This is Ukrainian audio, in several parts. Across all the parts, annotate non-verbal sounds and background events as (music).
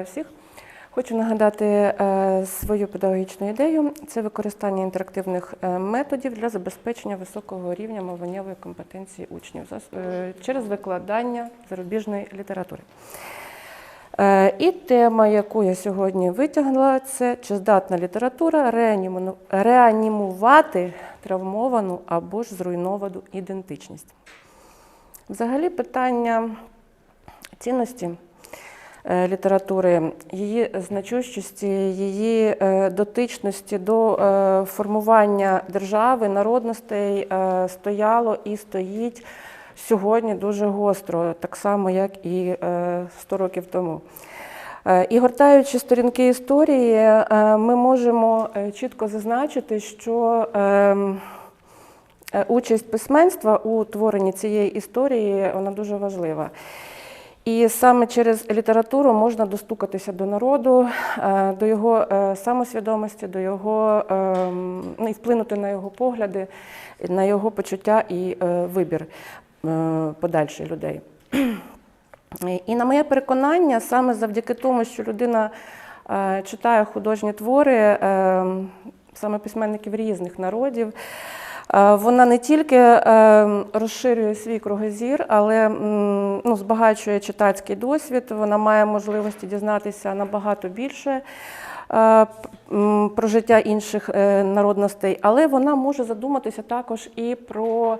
Вітаю всіх. Хочу нагадати е, свою педагогічну ідею. Це використання інтерактивних е, методів для забезпечення високого рівня мовленнєвої компетенції учнів е, через викладання зарубіжної літератури. І тема, яку я сьогодні витягла, це чи здатна література реанімувати травмовану або ж зруйновану ідентичність. Взагалі питання цінності літератури, її значущості, її е, дотичності до е, формування держави, народностей е, стояло і стоїть сьогодні дуже гостро, так само, як і е, 100 років тому. Е, І гортаючи сторінки історії, е, ми можемо е, чітко зазначити, що ем, Е, Участь письменства у творенні цієї історії вона дуже важлива. І саме через літературу можна достукатися до народу, е, до його е, самосвідомості, до його ем, ну, і вплинути на його погляди, на його почуття і е, вибір подальший людей. І на моє переконання, саме завдяки тому, що людина читає художні твори е, саме письменників різних народів, вона не тільки е, розширює свій кругозір, але ну, збагачує читацький досвід, вона має можливості дізнатися набагато більше е, про життя інших е, народностей, але вона може задуматися також і про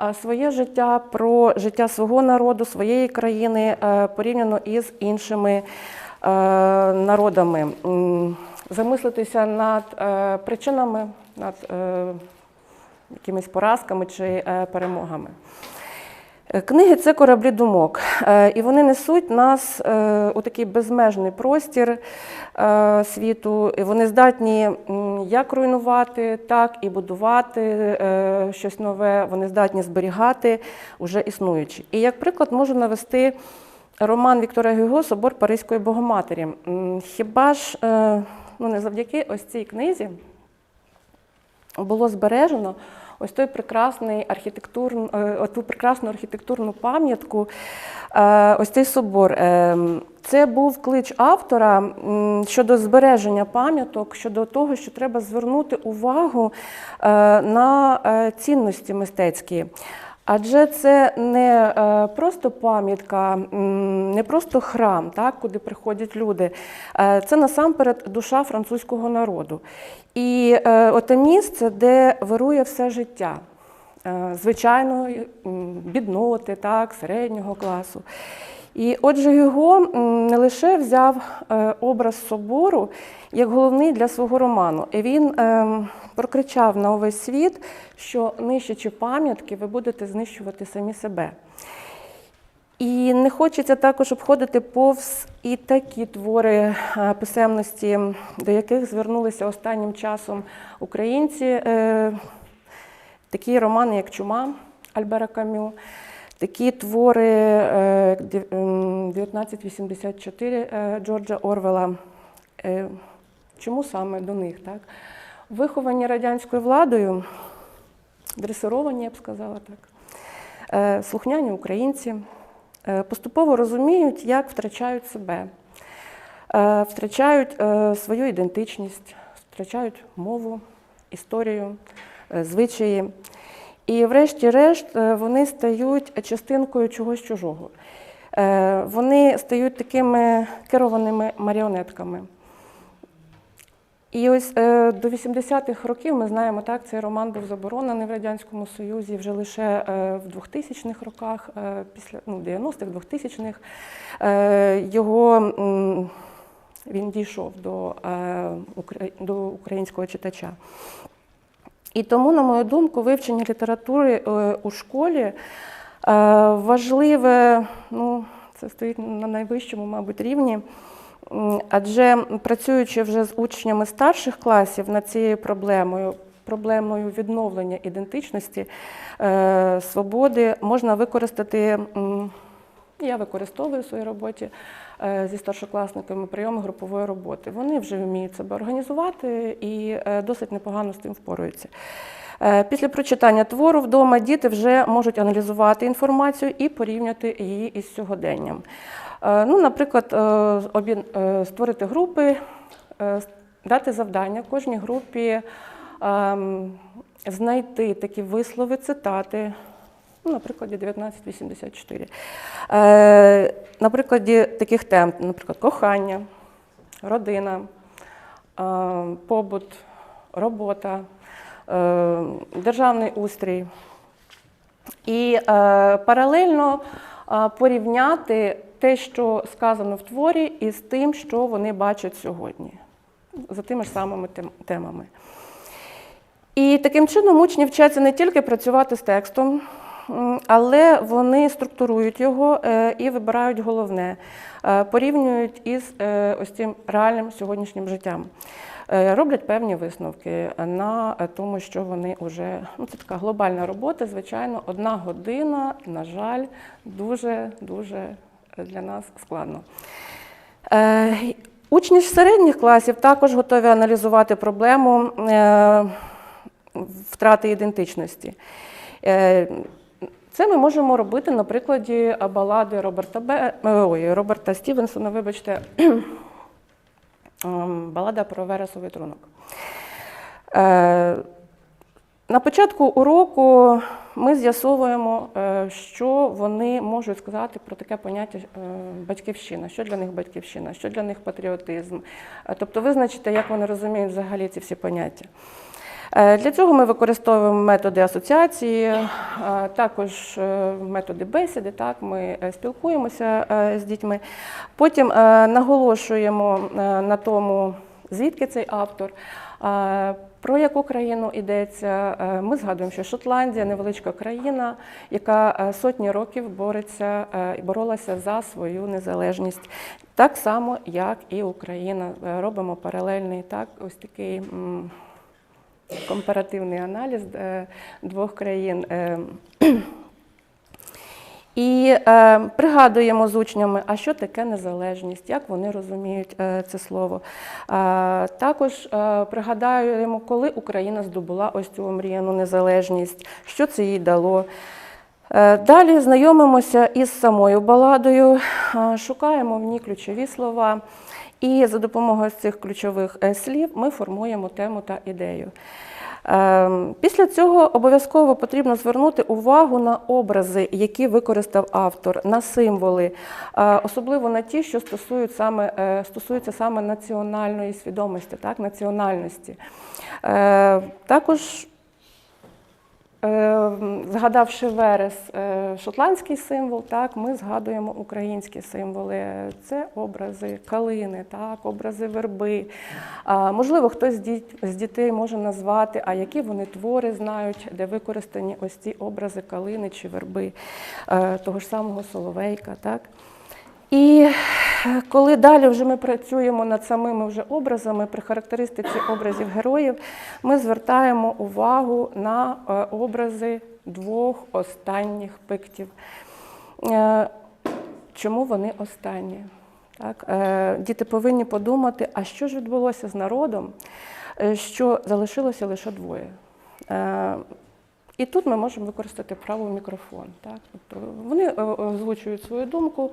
е, своє життя, про життя свого народу, своєї країни е, порівняно із іншими е, народами. Замислитися над е, причинами, над е, якимись поразками чи е, перемогами. Е, Книги це кораблі думок, е, і вони несуть нас у такий безмежний простір світу. І вони здатні як руйнувати, так і будувати щось нове. Вони здатні зберігати уже існуючі. І як приклад можу навести роман Віктора Гюго Собор Паризької Богоматері. Хіба ж ну, не завдяки ось цій книзі було збережено ось той прекрасний архітектур, ту прекрасну архітектурну пам'ятку, е, ось цей собор. Е, Це був клич автора щодо збереження пам'яток, щодо того, що треба звернути увагу е, на е, цінності мистецькі. Адже це не е, просто пам'ятка, не просто храм, так, куди приходять люди. Е, Це насамперед душа французького народу. І е, оте місце, де вирує все життя. Е, Звичайної бідноти, так, середнього класу. І отже, його не лише взяв е, образ собору як головний для свого роману. І він ем, прокричав на увесь світ, що нищачи пам'ятки, ви будете знищувати самі себе. І не хочеться також обходити повз і такі твори е, писемності, до яких звернулися останнім часом українці. Е, Такі романи, як Чума Альбера Камю, такі твори е, як «Дев- ем, 1984 е, Джорджа Орвела. Е, Чому саме до них? Так? Виховані радянською владою, дресировані, я б сказала так. Е, Слухняні українці е, поступово розуміють, як втрачають себе, е, втрачають е, свою ідентичність, втрачають мову, історію, е, звичаї. І, врешті-решт, е, вони стають частинкою чогось чужого. Е, Вони стають такими керованими маріонетками. І ось е, до 80-х років ми знаємо, так, цей роман був заборонений в Радянському Союзі вже лише е, в 2000-х роках, е, після ну, 90-х, 2000-х. Е, його він дійшов до, е, до українського читача. І тому, на мою думку, вивчення літератури е, у школі е, важливе, ну, це стоїть на найвищому, мабуть, рівні. Адже працюючи вже з учнями старших класів над цією проблемою, проблемою відновлення ідентичності, е, свободи, можна використати, я використовую в своїй роботі е, зі старшокласниками прийоми групової роботи. Вони вже вміють себе організувати і е, досить непогано з тим впораються. Е, Після прочитання твору вдома діти вже можуть аналізувати інформацію і порівняти її із сьогоденням. Ну, наприклад, створити групи, дати завдання кожній групі ем, знайти такі вислови, цитати. Ну, на прикладі 1984. Е, на прикладі таких тем, наприклад, кохання, родина, е, побут, робота, е, державний устрій. І е, паралельно е, порівняти те, що сказано в творі, із тим, що вони бачать сьогодні, за тими ж самими тем- темами. І таким чином учні вчаться не тільки працювати з текстом, але вони структурують його е, і вибирають головне, е, порівнюють із е, ось цим реальним сьогоднішнім життям. Роблять певні висновки на тому, що вони вже ну це така глобальна робота. Звичайно, одна година, на жаль, дуже дуже для нас складно. Учні ж середніх класів також готові аналізувати проблему втрати ідентичності. Це ми можемо робити на прикладі балади Роберта, Бе... е, ой, Роберта Стівенсона, вибачте, (clears throat) ем, балада про вересовий трунок. Е, На початку уроку ми з'ясовуємо, е, що вони можуть сказати про таке поняття батьківщина, що для них батьківщина, що для них патріотизм. Тобто визначити, як вони розуміють взагалі ці всі поняття. Е, Для цього ми використовуємо методи асоціації, е, також е, методи бесіди. Так, ми спілкуємося з дітьми. Потім наголошуємо на тому, звідки цей автор. Про яку країну йдеться? Ми згадуємо, що Шотландія невеличка країна, яка сотні років бореться і боролася за свою незалежність, так само, як і Україна. Робимо паралельний так, ось такий. Компаративний аналіз е, двох країн. е, І е, пригадуємо з учнями, а що таке незалежність, як вони розуміють е, це слово. Е, також е, пригадаємо, коли Україна здобула ось цю омріяну незалежність, що це їй дало. Е, Далі знайомимося із самою баладою, е, шукаємо в ній ключові слова, і за допомогою цих ключових е, слів ми формуємо тему та ідею. Після цього обов'язково потрібно звернути увагу на образи, які використав автор, на символи, особливо на ті, що стосують саме, стосуються саме національної свідомості, так, національності. Також Згадавши верес, е, шотландський символ, так, ми згадуємо українські символи. Це образи калини, так, образи верби. Можливо, хтось з дітей може назвати, а які вони твори знають, де використані ось ці образи калини чи верби, е, того ж самого Соловейка. Так. І е, коли далі вже ми працюємо над самими вже образами, при характеристиці образів героїв, ми звертаємо увагу на е, образи двох останніх пиктів. Е, Чому вони останні? Так? е, Діти повинні подумати, а що ж відбулося з народом, що залишилося лише двоє. І тут ми можемо використати право мікрофон. Так? Тобто вони озвучують свою думку,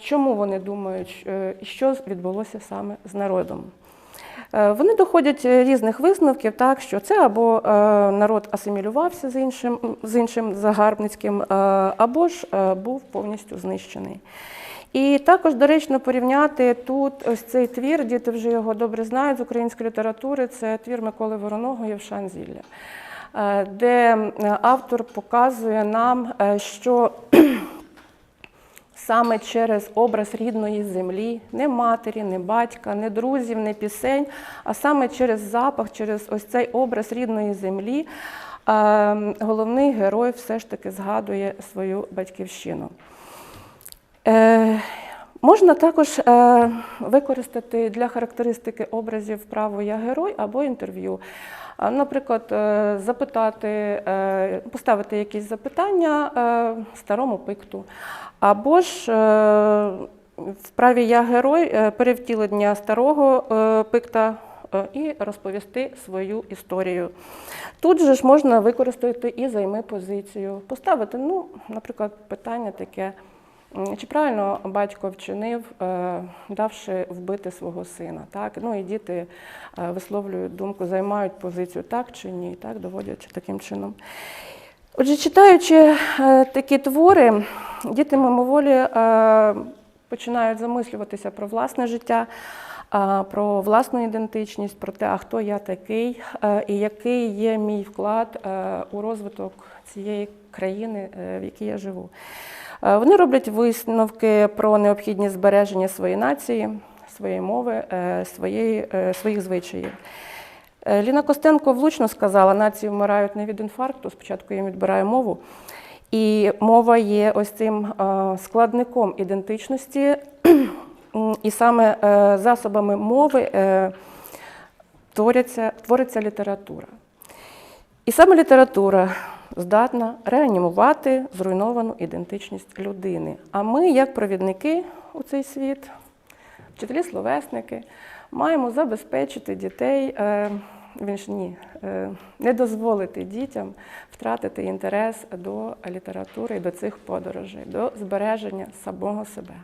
чому вони думають, е, що відбулося саме з народом. Е, Вони доходять е, різних висновків, так, що це або народ асимілювався з іншим, з іншим загарбницьким, або ж був повністю знищений. І також доречно порівняти тут ось цей твір, діти вже його добре знають з української літератури, це твір Миколи Вороного Євшан Зілля, де автор показує нам, що саме через образ рідної землі, не матері, не батька, не друзів, не пісень, а саме через запах, через ось цей образ рідної землі, е, головний герой все ж таки згадує свою батьківщину. Можна також е, використати для характеристики образів право Я герой або інтерв'ю. Наприклад, е, запитати, е, поставити якісь запитання е, старому пикту. Або ж е, в праві Я герой е, перевтілення старого е, пикта е, і розповісти свою історію. Тут же ж можна використати і займи позицію, поставити, ну, наприклад, питання таке. Чи правильно батько вчинив, е, давши вбити свого сина? Так? Ну і діти е, висловлюють думку, займають позицію так чи ні, так, доводячи таким чином. Отже, читаючи е, такі твори, діти мимоволі починають замислюватися про власне життя, про власну ідентичність, про те, а хто я такий, і який є мій вклад у розвиток цієї країни, в якій я живу. Е, Вони роблять висновки про необхідність збереження своєї нації, своєї мови, е, своєї, е, своїх звичаїв. Ліна Костенко влучно сказала, нації вмирають не від інфаркту, спочатку їм відбирає мову. І мова є ось цим складником ідентичності, і саме засобами мови творяться, твориться література. І саме література здатна реанімувати зруйновану ідентичність людини. А ми, як провідники у цей світ, вчителі-словесники, маємо забезпечити дітей, е, він ні, е, не дозволити дітям втратити інтерес до літератури до цих подорожей, до збереження самого себе.